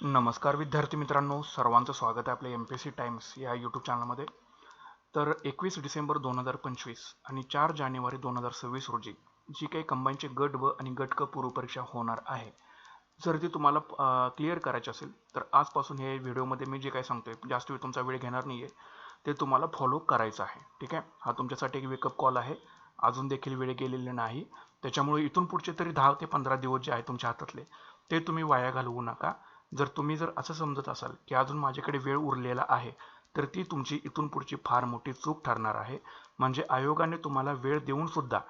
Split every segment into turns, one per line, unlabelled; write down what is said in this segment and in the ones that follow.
नमस्कार विद्यार्थी मित्रांनो सर्वांचं स्वागत आहे आपल्या एम पी सी टाइम्स या यूट्यूब चॅनलमध्ये तर एकवीस डिसेंबर दोन हजार पंचवीस आणि चार जानेवारी दोन हजार सव्वीस रोजी जी काही कंबाईनचे गट व आणि गट क पूर्वपरीक्षा होणार आहे जर ती तुम्हाला क्लिअर करायची असेल तर आजपासून हे व्हिडिओमध्ये मी जे काही सांगतोय जास्त वेळ तुमचा वेळ घेणार नाही आहे ते तुम्हाला फॉलो करायचं आहे ठीक आहे? हा तुमच्यासाठी एक वेकअप कॉल आहे अजून देखील वेळ गेलेले नाही त्याच्यामुळे इथून पुढचे तरी दहा ते पंधरा दिवस जे आहे तुमच्या हातातले ते तुम्ही वाया घालवू नका. जर तुम्ही जर असं समजत असाल की अजून माझ्याकडे वेळ उरलेला आहे तर ती तुमची इथून पुढची फार मोठी चूक ठरणार आहे. म्हणजे आयोगाने तुम्हाला वेळ देऊन सुद्धा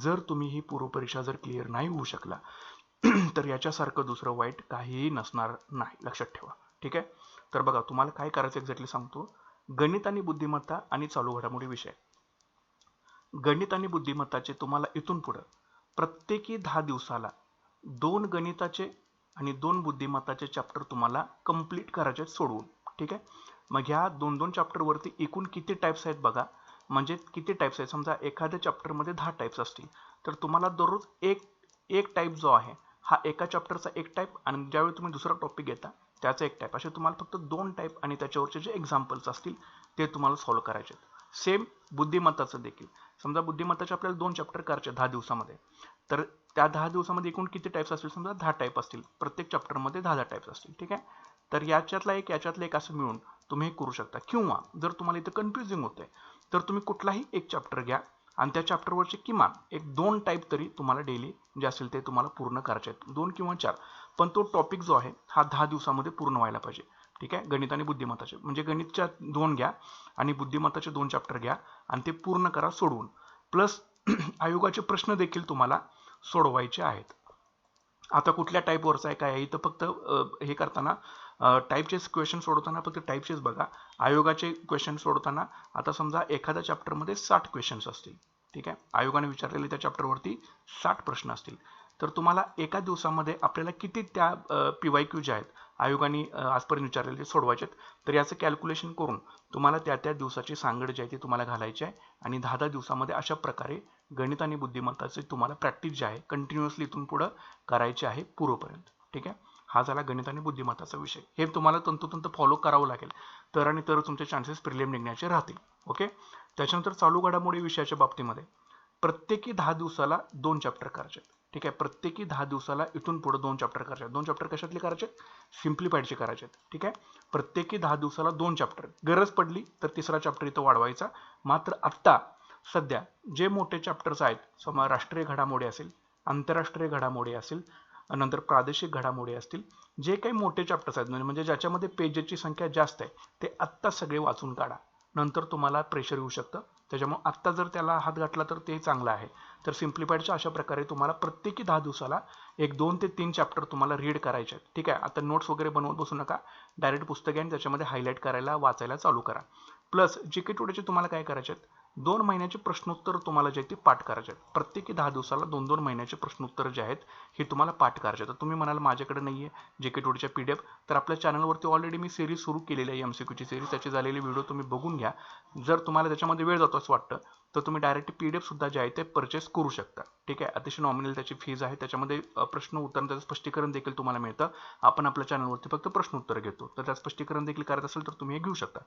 जर तुम्ही ही पूर्वपरीक्षा जर क्लिअर नाही होऊ शकला तर याच्यासारखं दुसरं वाईट काहीही नसणार नाही. लक्षात ठेवा. ठीक आहे? तर बघा तुम्हाला काय करायचं एक्झॅक्टली सांगतो. गणित आणि बुद्धिमत्ता आणि चालू घडामोडी विषय. गणित आणि बुद्धिमत्ताचे तुम्हाला इथून पुढं प्रत्येकी दहा दिवसाला दोन गणिताचे आणि दोन बुद्धिमत्ताचे चॅप्टर तुम्हाला कंप्लीट करायचे आहेत सोडवून. ठीक आहे? मग ह्या दोन दोन चॅप्टरवरती एकूण किती टाईप्स आहेत बघा. म्हणजे किती टाईप्स आहेत? समजा एखाद्या चॅप्टरमध्ये दहा टाईप्स असतील. तर तुम्हाला दररोज एक एक टाईप जो आहे हा एका चॅप्टरचा एक टाईप आणि ज्यावेळी तुम्ही दुसरा टॉपिक घेता त्याचा एक टाईप असे तुम्हाला फक्त दोन टाईप आणि त्याच्यावरचे जे एक्झाम्पल्स असतील ते तुम्हाला सॉल्व करायचे आहेत. सेम बुद्धिमत्ताचं देखील. समजा बुद्धिमत्ताचे आपल्याला दोन चॅप्टर करायचे दहा दिवसामध्ये. तर त्या दहा दिवसामध्ये एकूण किती टाईप्स असतील? समजा दहा टाईप असतील. प्रत्येक चॅप्टरमध्ये दहा दहा टाईप्स असतील ठीक आहे? तर याच्यातला एक याच्यातला एक असं मिळून तुम्ही हे करू शकता. किंवा जर तुम्हाला इथं कन्फ्युजिंग होतंय तर तुम्ही कुठलाही एक चॅप्टर घ्या आणि त्या चॅप्टरवरचे किमान एक दोन टाईप तरी तुम्हाला डेली जे असेल ते तुम्हाला पूर्ण करायचे आहेत. दोन किंवा चार. पण तो टॉपिक जो आहे हा दहा दिवसामध्ये पूर्ण व्हायला पाहिजे ठीक आहे? गणित आणि बुद्धिमत्ताचे. म्हणजे गणितच्या दोन घ्या आणि बुद्धिमत्ताचे दोन चॅप्टर घ्या आणि ते पूर्ण करा सोडवून. प्लस आयोगाचे प्रश्न देखील तुम्हाला सोडवायचे आहेत. आता कुठल्या टाईपवरचा आहे काय आहे? इथं फक्त हे करताना टाईपचेच क्वेश्चन सोडवताना फक्त टाईपचेच बघा. आयोगाचे क्वेश्चन सोडवताना आता समजा एखाद्या चॅप्टरमध्ये साठ क्वेश्चन्स असतील ठीक आहे? आयोगाने विचारलेले त्या चॅप्टरवरती साठ प्रश्न असतील. तर तुम्हाला एका दिवसामध्ये आपल्याला किती त्या पी वाय क्यू ज्या आहेत आयोगाने आजपर्यंत विचारलेले सोडवायचे आहेत तर याचं कॅल्क्युलेशन करून तुम्हाला त्या त्या दिवसाची सांगड जी आहे ती तुम्हाला घालायची आहे आणि दहा दहा दिवसामध्ये अशा प्रकारे गणित आणि बुद्धिमत्ताचे तुम्हाला प्रॅक्टिस जी आहे कंटिन्युअसली इथून पुढं करायची आहे पूर्वपर्यंत. ठीक आहे? हा झाला गणित आणि बुद्धिमत्ताचा विषय. हे तुम्हाला तंतोतंत फॉलो करावं लागेल. तर आणि तर तुमचे चान्सेस प्रिलियम निघण्याचे राहतील. ओके? त्याच्यानंतर चालू घडामोडी विषयाच्या बाबतीमध्ये प्रत्येकी दहा दिवसाला दोन चॅप्टर करायचे आहेत ठीक आहे प्रत्येकी दहा दिवसाला इथून पुढे दोन चॅप्टर करायचे. दोन चॅप्टर कशातले करायचे? सिम्प्लिफाईडचे करायचे. ठीक आहे? प्रत्येकी दहा दिवसाला दोन चॅप्टर गरज पडली तर तिसरा चॅप्टर इथं वाढवायचा. मात्र आत्ता सध्या जे मोठे चॅप्टर्स आहेत सम राष्ट्रीय घडामोडी असेल आंतरराष्ट्रीय घडामोडी असेल नंतर प्रादेशिक घडामोडी असतील जे काही मोठे चॅप्टर्स आहेत म्हणजे ज्याच्यामध्ये पेजेसची संख्या जास्त आहे ते आत्ता सगळे वाचून काढा. नंतर तुम्हाला प्रेशर येऊ शकतं. त्याच्यामुळे आत्ता जर त्याला हात घातला तर ते चांगलं आहे. तर सिम्प्लिफाईडच्या अशा प्रकारे तुम्हाला प्रत्येकी दहा दिवसाला एक दोन ते तीन चॅप्टर तुम्हाला रीड करायचे आहेत. ठीक आहे? आता नोट्स वगैरे बनवत बसू नका. डायरेक्ट पुस्तके आणि त्याच्यामध्ये हायलाईट करायला वाचायला चालू करा. प्लस जी के टुडेचे तुम्हाला काय करायचे आहेत? दोन महिन्याचे प्रश्नोत्तर तुम्हाला जे ते पाठ करायचे आहेत. प्रत्येकी दहा दिवसाला दोन दोन महिन्याचे प्रश्नोत्तर जे आहेत हे तुम्हाला पाठ करायचे आहेत. तुम्ही म्हणाल माझ्याकडे नाही आहे जे के टुडेच्या पी डी एफ तर आपल्या चॅनलवरती ऑलरेडी मी सिरीज सुरू केलेली आहे एम सी क्यूची सिरीज त्याची झालेली व्हिडिओ तुम्ही बघून घ्या. जर तुम्हाला त्याच्यामध्ये वेळ जातो असं वाटतं तर तुम्ही डायरेक्ट पी डी एफ सुद्धा जे आहे ते परचेस करू शकता. ठीक आहे? अतिशय नॉमिनल त्याची फीज आहे. त्याच्यामध्ये प्रश्न उत्तर त्याचं स्पष्टीकरण देखील तुम्हाला मिळतं. आपण आपल्या चॅनलवरती फक्त प्रश्न उत्तर घेतो. तर त्या स्पष्टीकरण देखील करत असेल तर तुम्ही हे घेऊ शकता.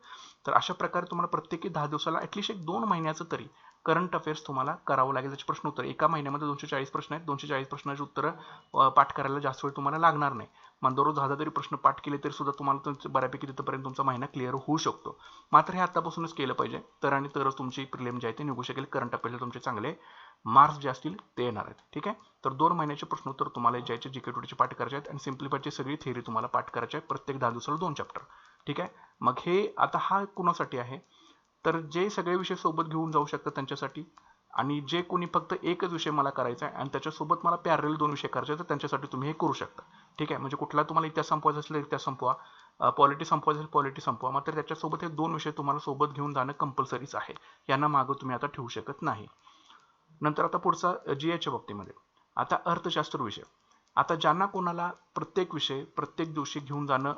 तर अशा प्रकारे तुम्हाला प्रत्येकी दहा दिवसाला ॲटलिस्ट एक दोन महिन्याचं तरी करंट अफेअर्स तुम्हाला करावं लागेल. त्याचे प्रश्न उत्तर. एका महिन्यामध्ये दोनशे चाळीस प्रश्न आहेत. दोनशे चाळीस प्रश्नाची उत्तरं पाठ करायला जास्त वेळ तुम्हाला लागणार नाही. मग दररोज दहा तरी प्रश्न पाठ केले तरी सुद्धा तुम्हाला तुमचं बऱ्यापैकी तिथपर्यंत तुमचा महिना क्लिअर होऊ शकतो. मात्र हे आतापासूनच केलं पाहिजे. तर आणि तरच तुमची प्रिलेम जे आहे ते निघू शकेल. करंट अफेअर्स तुमचे चांगले मार्क्स जे असतील ते येणार आहेत. ठीक आहे? तर दोन महिन्याचे प्रश्न उत्तर तुम्हाला ज्याचे जी के टूचे पाठ करायचे आहेत आणि सिम्प्लिफायची सगळी थेरी तुम्हाला पाठ करायची आहे प्रत्येक दहा दिवसाला दोन चॅप्टर ठीक आहे? मग हे आता हा कुणासाठी आहे? तर जे सगळे विषय सोबत घेऊन जाऊ शकतात त्यांच्यासाठी आणि जे कोणी फक्त एकच विषय मला करायचा आहे आणि त्याच्यासोबत मला पॅरल दोन विषय करायचे तर त्यांच्यासाठी तुम्ही हे करू शकता. ठीक आहे? म्हणजे कुठला तुम्हाला इतिहास संपवायचा असेल इतिहास संपवा. पॉलिटी संपवायचं असेल पॉलिटी संपवा. मात्र त्याच्यासोबत हे दोन विषय तुम्हाला सोबत घेऊन जाणं कंपल्सरीच आहे. यांना मागं तुम्ही आता ठेवू शकत नाही. नंतर आता पुढचा जी एच्या बाबतीमध्ये. आता अर्थशास्त्र विषय. आता ज्यांना कोणाला प्रत्येक विषय प्रत्येक दिवशी घेऊन जाणं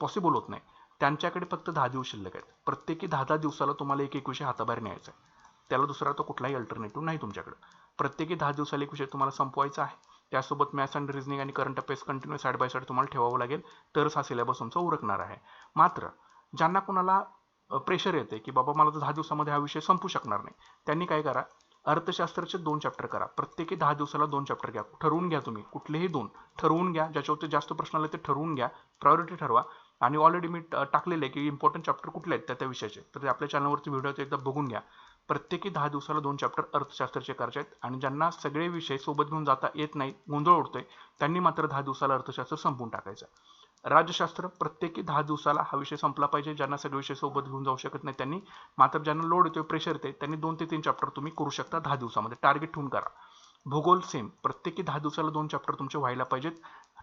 पॉसिबल होत नाही त्यांच्याकडे फक्त दहा दिवस शिल्लक आहेत. प्रत्येकी दहा दहा दिवसाला तुम्हाला एक एक विषय हाताबाहेर न्यायचा आहे. त्याला दुसरा तो कुठलाही अल्टरनेटिव्ह नाही तुमच्याकडे. प्रत्येकी दहा दिवसाला एक विषय तुम्हाला संपवायचा आहे. त्यासोबत मॅथ्स अँड रिझनिंग आणि current affairs continue side by side तुम्हाला ठेवावं लागेल. तरच हा सिलेबस तुमचा उरकणार आहे. मात्र ज्यांना कोणाला प्रेशर येते की बाबा मला तर दहा दिवसामध्ये हा विषय संपू शकणार नाही त्यांनी काय करा अर्थशास्त्राचे दोन चॅप्टर करा. प्रत्येकी दहा दिवसाला दोन चॅप्टर घ्या. ठरवून घ्या तुम्ही. कुठलेही दोन. ठरवून घ्या. ज्याच्यावरती जास्त प्रश्न आले ते ठरवून घ्या. प्रायोरिटी ठरवा. आणि ऑलरेडी मी टाकलेले आहे की इम्पॉर्टंट चॅप्टर कुठले आहेत त्या त्या विषयाचे. तर ते आपल्या चॅनलवरती व्हिडिओ एकदा बघून घ्या. प्रत्येकी दहा दिवसाला दोन चॅप्टर अर्थशास्त्राचे करायचे आहेत आणि ज्यांना सगळे विषय सोबत घेऊन जाता येत नाही गोंधळ उडतोय त्यांनी मात्र दहा दिवसाला अर्थशास्त्र संपून टाकायचं राज्यशास्त्र प्रत्येकी दहा दिवसाला हा विषय संपला पाहिजे ज्यांना सगळे विषय सोबत घेऊन जाऊ शकत नाही त्यांनी मात्र ज्यांना लोड येतोय प्रेशर येते त्यांनी दोन ते तीन चॅप्टर तुम्ही करू शकता दहा दिवसामध्ये. टार्गेट ठेवून करा. भूगोल सेम प्रत्येकी दहा दिवसाला दोन चॅप्टर तुमचे व्हायला पाहिजेत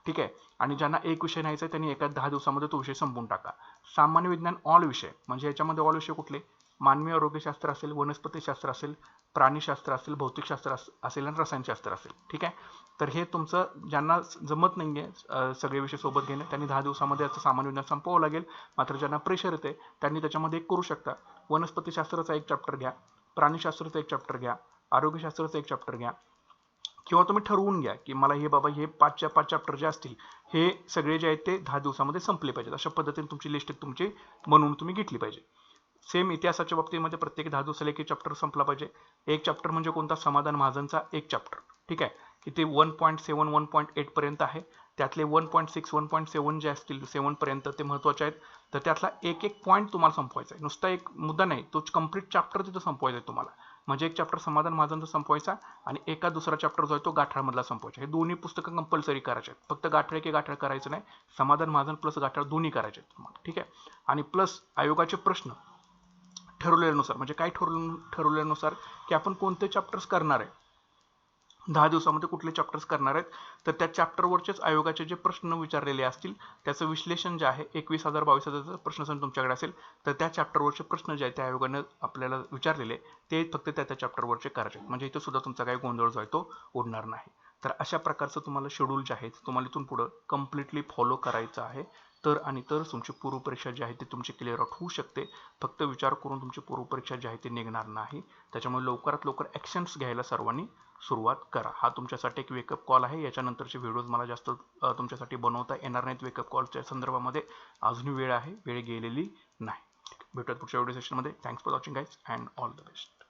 ठीक आहे? आणि ज्यांना एक विषय न्यायचा आहे त्यांनी एका दहा दिवसामध्ये तो विषय संपवून टाका. सामान्य विज्ञान ऑल विषय. म्हणजे याच्यामध्ये ऑल विषय कुठले? मानवी आरोग्यशास्त्र असेल वनस्पतीशास्त्र असेल प्राणीशास्त्र असेल भौतिकशास्त्र असेल आणि रसायनशास्त्र असेल. ठीक आहे? तर हे तुमचं ज्यांना जमत नाही आहे सगळे विषय सोबत घेणं त्यांनी दहा दिवसामध्ये याचं सामान्य विज्ञान संपवावं लागेल. मात्र ज्यांना प्रेशर येते त्यांनी त्याच्यामध्ये एक करू शकता. वनस्पतीशास्त्राचा एक चॅप्टर घ्या प्राणीशास्त्राचा एक चॅप्टर घ्या आरोग्यशास्त्राचा एक चॅप्टर घ्या. किंवा तुम्ही ठरवून घ्या की मला हे बाबा हे पाचच्या पाच चॅप्टर जे असतील हे सगळे जे आहेत ते दहा दिवसामध्ये संपले पाहिजेत. अशा पद्धतीने तुमची लिस्ट तुमची बनवून तुम्ही घेतली पाहिजे. सेम इतिहासाच्या बाबतीमध्ये प्रत्येक दहा दिवसाला एक चॅप्टर संपला पाहिजे. एक चॅप्टर म्हणजे कोणता? समाधान महाजनचा एक चॅप्टर ठीक आहे? की ते one point seven one point eight पर्यंत आहे. त्यातले one point six one point seven जे असतील सेवन पर्यंत ते महत्त्वाचे आहेत. तर त्यातला एक एक पॉईंट तुम्हाला संपवायचा आहे. नुसता एक मुद्दा नाही तो कंप्लीट चॅप्टर तिथं संपवायचा आहे तुम्हाला. म्हणजे एक चॅप्टर समाधान महाजनचा संपवायचा आणि एका दुसरा चॅप्टर जो आहे तो गाठाळमधला संपवायचा. हे दोन्ही पुस्तकं कंपल्सरी करायचे आहेत. फक्त गाठाळ की गाठळ करायचं नाही. समाधान महाजन प्लस गाठळ दोन्ही करायचे आहेत तुम्हाला. ठीक आहे? आणि प्लस आयोगाचे प्रश्न. ठरवलेल्यानुसार म्हणजे काय ठरवलं ठरवल्यानुसार की आपण कोणते चॅप्टर्स करणार आहे? दहा दिवसामध्ये कुठले चॅप्टर्स करणार आहेत? तर त्या चॅप्टरवरचेच आयोगाचे जे प्रश्न विचारलेले असतील त्याचं विश्लेषण जे आहे एकवीस हजार बावीस हजारचं प्रश्नसंच तुमच्याकडे असेल तर त्या चॅप्टरवरचे प्रश्न जे आहेत त्या आयोगाने आपल्याला विचारलेले ते फक्त त्या त्या चॅप्टरवरचे करायचे आहेत. म्हणजे इथं सुद्धा तुमचा काही गोंधळ जो आहे तो उडणार नाही. तर अशा प्रकारचं तुम्हाला शेड्यूल जे आहे तुम्हाला इथून पुढं कम्प्लिटली फॉलो करायचं आहे. तर आणि तर तुमची पूर्वपरीक्षा जी आहे ती तुमची क्लिअर आउट होऊ शकते. फक्त विचार करून तुमची पूर्वपरीक्षा जी आहे ती निघणार नाही. त्याच्यामुळे लवकरात लवकर ॲक्शन्स घ्यायला सर्वांनी सुरुवात करा. हा तुमच्यासाठी एक वेकअप कॉल आहे. याच्यानंतरचे व्हिडिओज मला जास्त तुमच्यासाठी बनवता येणार नाहीत वेकअप कॉलच्या संदर्भामध्ये. अजूनही वेळ आहे. वेळ गेलेली नाही. भेटत पुढच्या व्हिडिओ सेशनमध्ये thanks for watching guys and all the best